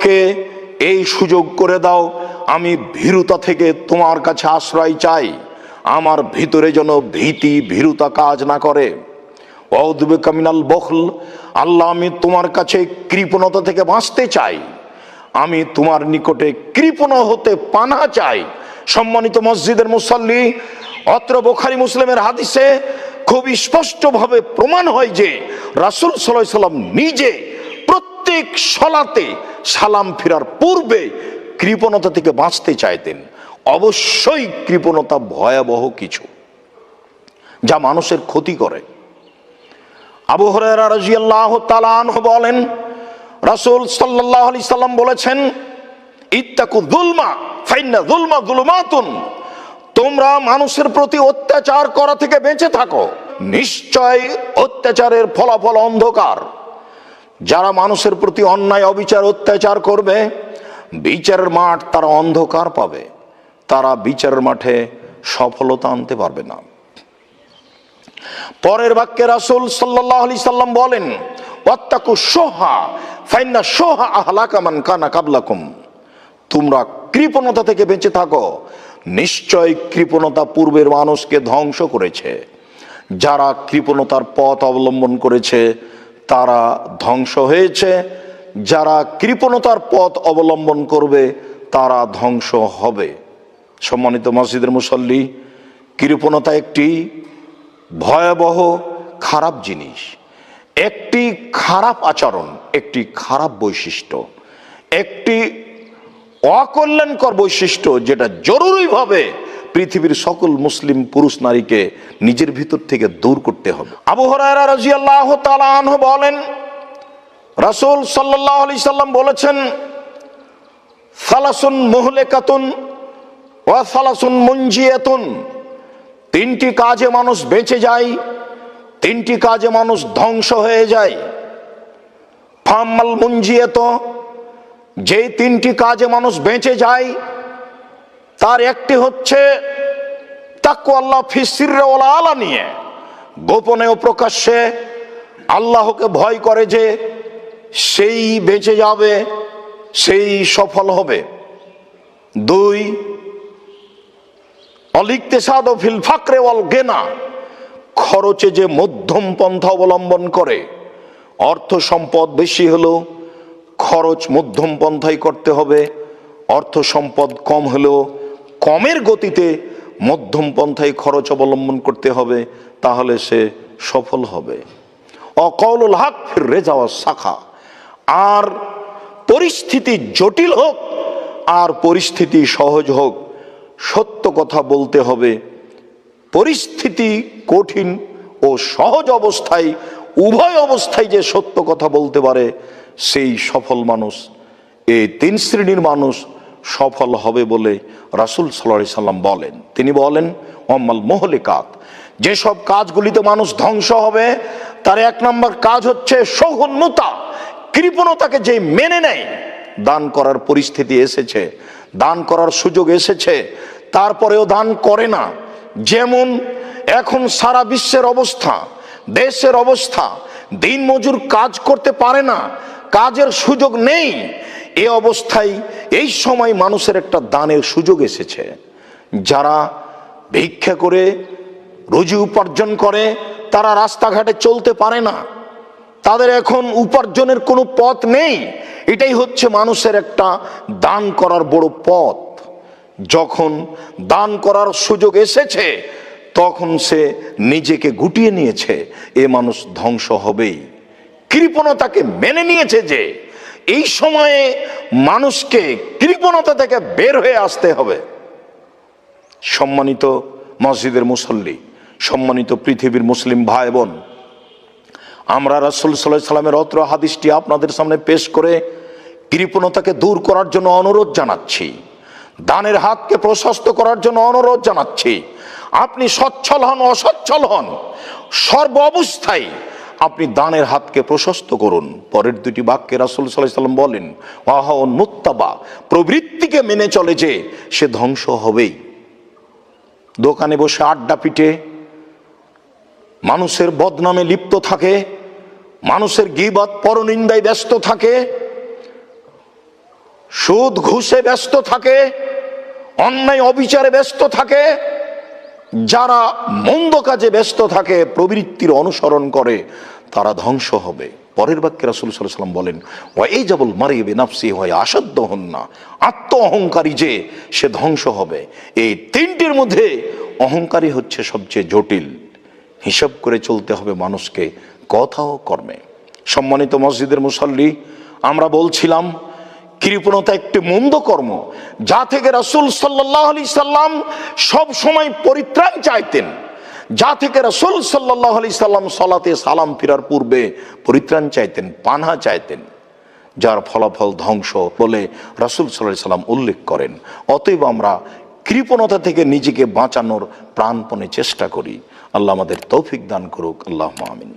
আমাকে এই সুযোগ করে দাও, আমি ভীরুতা থেকে তোমার কাছে আশ্রয় চাই। আমার ভিতরে যেন ভীতি, ভীরুতা কাজ না করে। অদ্বে কামিনাল বখল, আল্লাহ, আমি তোমার কাছে কৃপণতা থেকে বাঁচতে চাই। আমি তোমার নিকটে কৃপণ হতে পানা চাই। সম্মানিত মসজিদের মুসল্লি, অত্র বোখারি মুসলিমের হাদিসে খুব স্পষ্টভাবে প্রমাণ হয় যে রাসুল সাল্লাম নিজে প্রত্যেক সলাতে সালাম ফেরার পূর্বে কৃপণতা থেকে বাঁচতে চাইতেন। অবশ্যই কৃপণতা ভয়াবহ কিছু, যা মানুষের ক্ষতি করে। আবু তাআলা আনহু বলেন, রাসূল সাল্লাল্লাহু আলাইহি সাল্লাম বলেছেন, ইত্তাকু যুলমা, ফাইন্না যুলমা যুলুমাতুন। তোমরা মানুষের প্রতি অত্যাচার করা থেকে বেঁচে থাকো। নিশ্চয় অত্যাচারের ফলাফল অন্ধকার। যারা মানুষের প্রতি অন্যায়, অবিচার, অত্যাচার করবে, বিচারের মাঠ তারা অন্ধকার পাবে। তারা বিচারের মাঠে সফলতা আনতে পারবে না। পরের বাক্যে রাসূল সাল্লাল্লাহু আলাইহি সাল্লাম বলেন, ওয়াত্তাকু সোহা ফাইন্না সোহা আহলাকামান কানা কাবলাকুম। তোমরা কৃপণতা থেকে বেঁচে থাকো। নিশ্চয় কৃপণতা পূর্বের মানুষকে ধ্বংস করেছে। যারা কৃপণতার পথ অবলম্বন করেছে তারা ধ্বংস হয়েছে, যারা কৃপণতার পথ অবলম্বন করবে, তারা ধ্বংস হবে। সম্মানিত মসজিদের মুসল্লি, কৃপণতা একটি ভয়াবহ, খারাপ জিনিস। একটি খারাপ আচরণ, একটি খারাপ বৈশিষ্ট্য। একটি অকল্যাণকর বৈশিষ্ট্য, যেটা জরুরিভাবে পৃথিবীর সকল মুসলিম পুরুষ নারীকে নিজের ভিতর থেকে দূর করতে হবে। আবু তাআলা বলেন, রাসূল সাল্লাল্লাহু আলাইহি সাল্লাম বলেছেন, সালাসুন মুহলিকাতুন ওয়া সালাসুন মুনজিয়াতুন। তিনটি কাজে মানুষ বেঁচে যায়, তিনটি কাজে মানুষ ধ্বংস হয়ে যায়। ফাম্মাল মুঞ্জিয়াত যে তিনটি কাজে মানুষ বেঁচে যায় তার একটি হচ্ছে তাকু আল্লাহ ফিসিরে আলা নিয়ে। গোপনে ও প্রকাশ্যে আল্লাহকে ভয় করে যে সেই বেঁচে যাবে, সেই সফল হবে। দুই অলিখতে সাদ ফিল ফাকরে ওয়াল গেনা, খরচে যে মধ্যম পন্থা অবলম্বন করে। অর্থ সম্পদ বেশি হলেও খরচ মধ্যম পন্থাই করতে হবে, অর্থ সম্পদ কম হলেও কমের গতিতে মধ্যম পন্থায় খরচ অবলম্বন করতে হবে, তাহলে সে সফল হবে। অকৌলুল হাক ফিরে যাওয়া শাখা আর পরিস্থিতি জটিল হোক, আর পরিস্থিতি সহজ হোক, সত্য কথা বলতে হবে। পরিস্থিতি কঠিন ও সহজ অবস্থায়, উভয় অবস্থায় যে সত্য কথা বলতে পারে, সেই সফল মানুষ এই তিন শ্রেণির মানুষ সফল হবে বলে রাসুল সাল্লাহ সাল্লাম বলেন। তিনি বলেন অম্মাল মোহলিকাত যেসব কাজগুলিতে মানুষ ধ্বংস হবে, তার এক নম্বর কাজ হচ্ছে সহন্যতা, কৃপণতাকে যে মেনে নেয়, দান করার পরিস্থিতি এসেছে, দান করার সুযোগ এসেছে, তারপরেও দান করে না। যেমন, এখন সারা বিশ্বের অবস্থা, দেশের অবস্থা দিন মজুর কাজ করতে পারে না, কাজের সুযোগ নেই, এ অবস্থায় এই সময় মানুষের একটা দানের সুযোগ এসেছে। যারা ভিক্ষা করে, রুজি উপার্জন করে, তারা রাস্তাঘাটে চলতে পারে না। তাদের এখন উপার্জনের কোনো পথ নেই। এটাই হচ্ছে মানুষের একটা দান করার বড় পথ। যখন দান করার সুযোগ এসেছে, তখন সে নিজেকে গুটিয়ে নিয়েছে। এ মানুষ ধ্বংস হবেই। কৃপণতাকে মেনে নিয়েছে যে এই সময়ে মানুষকে কৃপণতা থেকে বের হয়ে আসতে হবে। সম্মানিত মসজিদের মুসল্লি, সম্মানিত পৃথিবীর মুসলিম ভাই বোন আমরা রাসুল সাল্লাহ সাল্লামের অত্র হাদিসটি আপনাদের সামনে পেশ করে কৃপণতাকে দূর করার জন্য অনুরোধ জানাচ্ছি, দানের হাতকে প্রশস্ত করার জন্য অনুরোধ জানাচ্ছি। আপনি সচ্ছল হন, অসচ্ছল হন, সর্ব অবস্থায় আপনি দানের হাতকে প্রশস্ত করুন। পরের দুটি বাক্যে রাসুল সাল্লাহ সাল্লাম বলেন ওয়াহন মুত্তাবা, প্রবৃত্তিকে মেনে চলে যে সে ধ্বংস হবেই। দোকানে বসে আড্ডা পিটে, মানুষের বদনামে লিপ্ত থাকে, মানুষের গিবাদ পরনিন্দায় ব্যস্ত থাকে, সুদ ঘুষে ব্যস্ত থাকে, অন্যায় অবিচারে ব্যস্ত থাকে যারা মন্দ কাজে ব্যস্ত থাকে, প্রবৃত্তির অনুসরণ করে, তারা ধ্বংস হবে। পরের বাক্যে রাসুল সাল্লাম বলেন ও এই যাবল মারিবে নাফসি হয় আসাধ্য হন না আত্ম অহংকারী যে, সে ধ্বংস হবে। এই তিনটির মধ্যে অহংকারী হচ্ছে সবচেয়ে জটিল। হিসাব করে চলতে হবে মানুষকে কথা ও কর্মে। সম্মানিত মসজিদের মুসল্লি, আমরা বলছিলাম কৃপণতা একটি মন্দ কর্ম, যা থেকে রাসুল সাল্লাহ আলি সাল্লাম সব সময় পরিত্রাণ চাইতেন। যা থেকে রাসুল সাল্লাহ আলি সাল্লাম সলাতে সালাম ফিরার পূর্বে পরিত্রাণ চাইতেন, পানহা চাইতেন। যার ফলাফল ধ্বংস বলে রাসুল সাল্লাহ সাল্লাম উল্লেখ করেন। অতএব আমরা কৃপণতা থেকে নিজেকে বাঁচানোর প্রাণপণে চেষ্টা করি। আল্লাহ আমাদের তৌফিক দান করুক। আল্লাহ আমিন।